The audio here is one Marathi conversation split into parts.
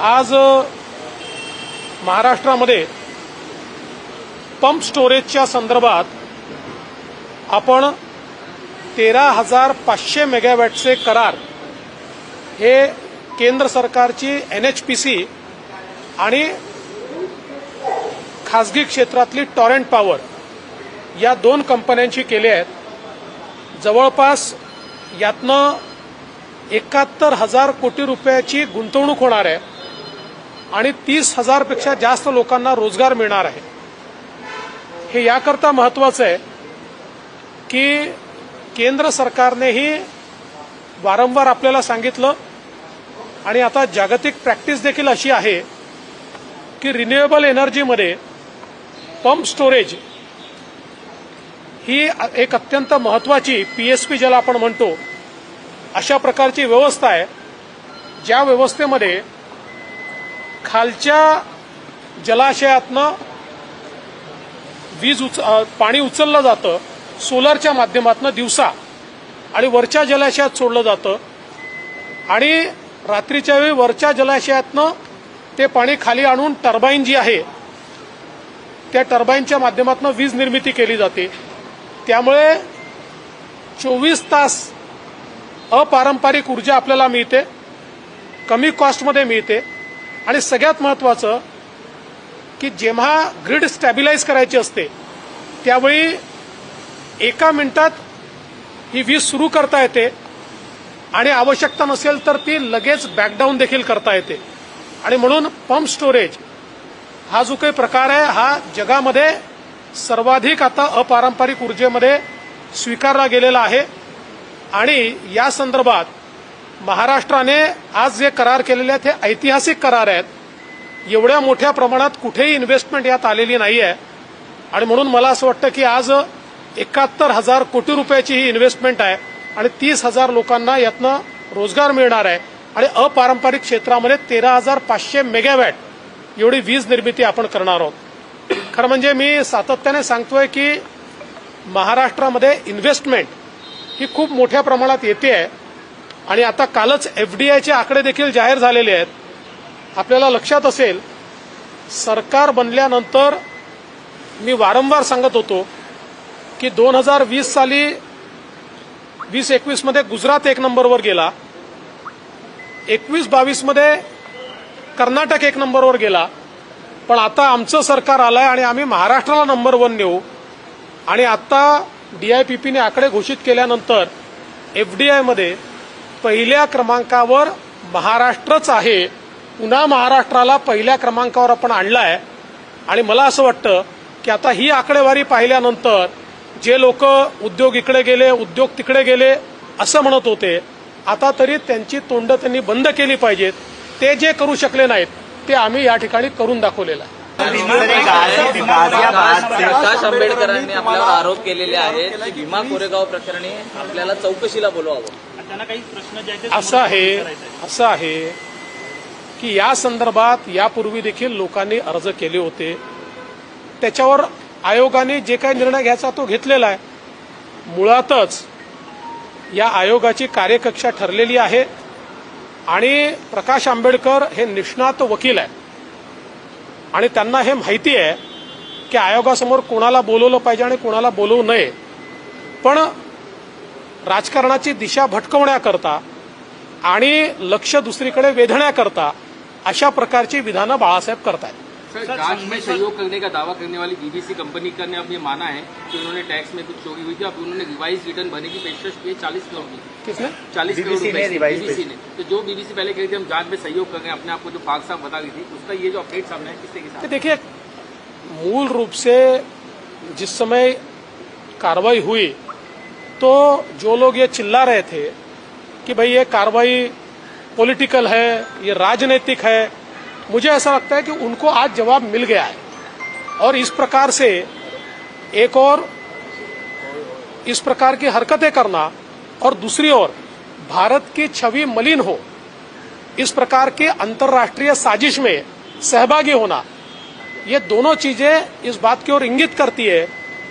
आज महाराष्ट्रामध्ये पंप स्टोरेजच्या संदर्भात आपण तेरा हजार पाचशे मेगावॅटचे करार हे केंद्र सरकारची एन एच पी सी आणि खासगी क्षेत्रातली टॉरेंट पॉवर या दोन कंपन्यांची केले आहेत. जवळपास यातनं एकाहत्तर हजार कोटी रुपयाची गुंतवणूक होणार आहे. आणि तीस हजारपेक्षा जास्त लोकांना रोजगार मिळणार आहे. हे याकरता महत्वाचं आहे की केंद्र सरकारनेही वारंवार आपल्याला सांगितलं आणि आता जागतिक प्रॅक्टिस देखील अशी आहे की रिन्युएबल एनर्जीमध्ये पंप स्टोरेज ही एक अत्यंत महत्वाची पीएसपी ज्याला आपण म्हणतो अशा प्रकारची व्यवस्था आहे ज्या व्यवस्थेमध्ये खालच्या जलाशयातनं वीज उच पाणी उचललं जातं सोलरच्या माध्यमातून दिवसा आणि वरच्या जलाशयात सोडलं जातं. आणि रात्रीच्या वेळी वरच्या जलाशयातनं ते पाणी खाली आणून टर्बाईन जी आहे त्या टर्बाईनच्या माध्यमातून वीज निर्मिती केली जाते. त्यामुळे चोवीस तास अपारंपरिक ऊर्जा आपल्याला मिळते कमी कॉस्टमध्ये मिळते आणि सगळ्यात महत्वाचं की जेव्हा ग्रीड स्टॅबिलाईज करायची असते त्यावेळी एका मिनिटात ही वीज सुरू करता येते आणि आवश्यकता नसेल तर ती लगेच बॅकडाऊन देखील करता येते. आणि म्हणून पंप स्टोरेज हा जो काही प्रकार आहे हा जगामध्ये सर्वाधिक आता अपारंपरिक ऊर्जेमध्ये स्वीकारला गेलेला आहे. आणि या संदर्भात महाराष्ट्राने आज जे करार केलेले आहेत हे ऐतिहासिक करार आहेत. एवढ्या मोठ्या प्रमाणात कुठेही इन्व्हेस्टमेंट यात आलेली नाही आहे आणि म्हणून मला असं वाटतं की आज एकाहत्तर हजार कोटी रुपयाची ही इन्व्हेस्टमेंट आहे आणि तीस हजार लोकांना यातनं रोजगार मिळणार आहे. आणि अपारंपरिक क्षेत्रामध्ये तेरा हजार पाचशे मेगावॅट एवढी वीज निर्मिती आपण करणार आहोत. खरं म्हणजे मी सातत्याने सांगतोय की महाराष्ट्रामध्ये इन्व्हेस्टमेंट ही खूप मोठ्या प्रमाणात येते आहे आणि आता कालच एफडीआयचे आकडे देखील जाहीर झालेले आहेत. आपल्याला लक्षात असेल सरकार बनल्यानंतर मी वारंवार सांगत होतो की दोन हजार वीस साली वीस एकवीसमध्ये गुजरात एक नंबरवर गेला. एकवीस बावीसमध्ये कर्नाटक एक नंबरवर गेला. पण आता आमचं सरकार आलंय आणि आम्ही महाराष्ट्राला नंबर वन नेऊ. आणि आता डीआयपीपीने आकडे घोषित केल्यानंतर एफडीआयमध्ये पहिल्या क्रमांकावर महाराष्ट्रच आहे. पुन्हा महाराष्ट्राला पहिल्या क्रमांकावर आपण आणलाय. आणि मला असं वाटतं की आता ही आकडेवारी पाहिल्यानंतर जे लोक उद्योग इकडे गेले उद्योग तिकडे गेले असं म्हणत होते आता तरी त्यांची तोंड त्यांनी बंद केली पाहिजेत. ते जे करू शकले नाहीत ते आम्ही या ठिकाणी करून दाखवलेलं आहे. प्रकाश आंबेडकरांनी आपल्यावर आरोप केलेले आहेत की भीमा कोरेगाव प्रकरणी आपल्याला चौकशीला बोलवावं. असं आहे असं आहे की या संदर्भात यापूर्वी देखील लोकांनी अर्ज केले होते. त्याच्यावर आयोगाने जे काही निर्णय घ्यायचा तो घेतलेला आहे. मुळातच या आयोगाची कार्यकक्षा ठरलेली आहे आणि प्रकाश आंबेडकर हे निष्णात वकील आहे आणि त्यांना हे माहिती आहे की आयोगासमोर कोणाला बोलवलं पाहिजे आणि कोणाला बोलवू नये. पण राजकारणाची दिशा भटकवण्याकरता आणि लक्ष दुसरीकडे वेधण्याकरता अशा प्रकारची विधानं बाळासाहेब करतायत. सर जाँच में सहयोग करने का दावा करने वाली बीबीसी कंपनी का ने अब ये माना है कि उन्होंने टैक्स में कुछ चोरी हुई थी अब उन्होंने रिवाइज रिटर्न भरने की पेशकश की है चालीस करोड़ की। किसने? चालीस करोड़ बीबीसी ने। तो जो बीबीसी पहले कही थी हम जाँच में सहयोग कर रहे हैं अपने आप को जो फाग साहब बता रही थी उसका ये जो अपडेट सामने है किससे के तो साथ देखिए मूल रूप से जिस समय कार्रवाई हुई तो जो लोग ये चिल्ला रहे थे कि भाई ये कार्रवाई पॉलिटिकल है ये राजनीतिक है मुझे ऐसा लगता है कि उनको आज जवाब मिल गया है। और इस प्रकार से एक और इस प्रकार की हरकतें करना और दूसरी ओर भारत की छवि मलिन हो, इस प्रकार के अंतर्राष्ट्रीय साजिश में सहभागी होना, ये दोनों चीज़ें इस बात की ओर इंगित करती है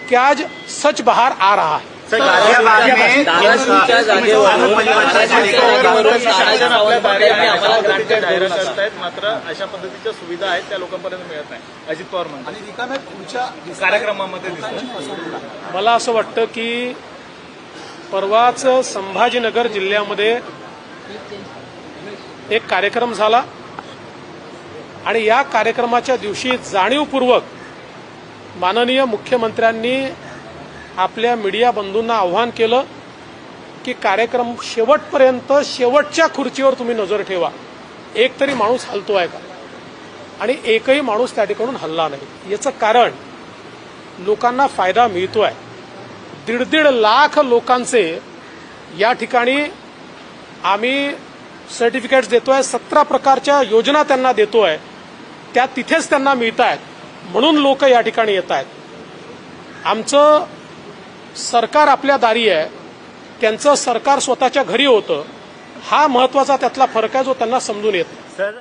कि आज सच बाहर आ रहा है। मात्र अशा पद्धतीच्या सुविधा आहेत त्या लोकांपर्यंत मिळत नाही अजित पवार म्हणतात कार्यक्रमामध्ये मला असं वाटतं की परवाच संभाजीनगर जिल्ह्यामध्ये एक कार्यक्रम झाला आणि या कार्यक्रमाच्या दिवशी जाणीवपूर्वक माननीय मुख्यमंत्र्यांनी आपल्या मीडिया बंधूंना आव्हान केलं की कार्यक्रम शेवटपर्यंत शेवटच्या खुर्चीवर तुम्ही नजर ठेवा. एक तरी माणूस हलतो आहे का? आणि एकही माणूस त्या ठिकाणून हल्ला नाही. याचं कारण लोकांना फायदा मिळतोय. दीड दीड लाख लोकांचे या ठिकाणी आम्ही सर्टिफिकेट्स देतोय सतरा प्रकारच्या योजना त्यांना देतोय. त्या तिथेच त्यांना मिळत आहेत म्हणून लोक या ठिकाणी येत आहेत आमचं सरकार आपल्या दारी आहे. त्यांचं सरकार स्वतःच्या घरी होतं. हा महत्त्वाचा त्यातला फरक आहे जो त्यांना समजून येत सर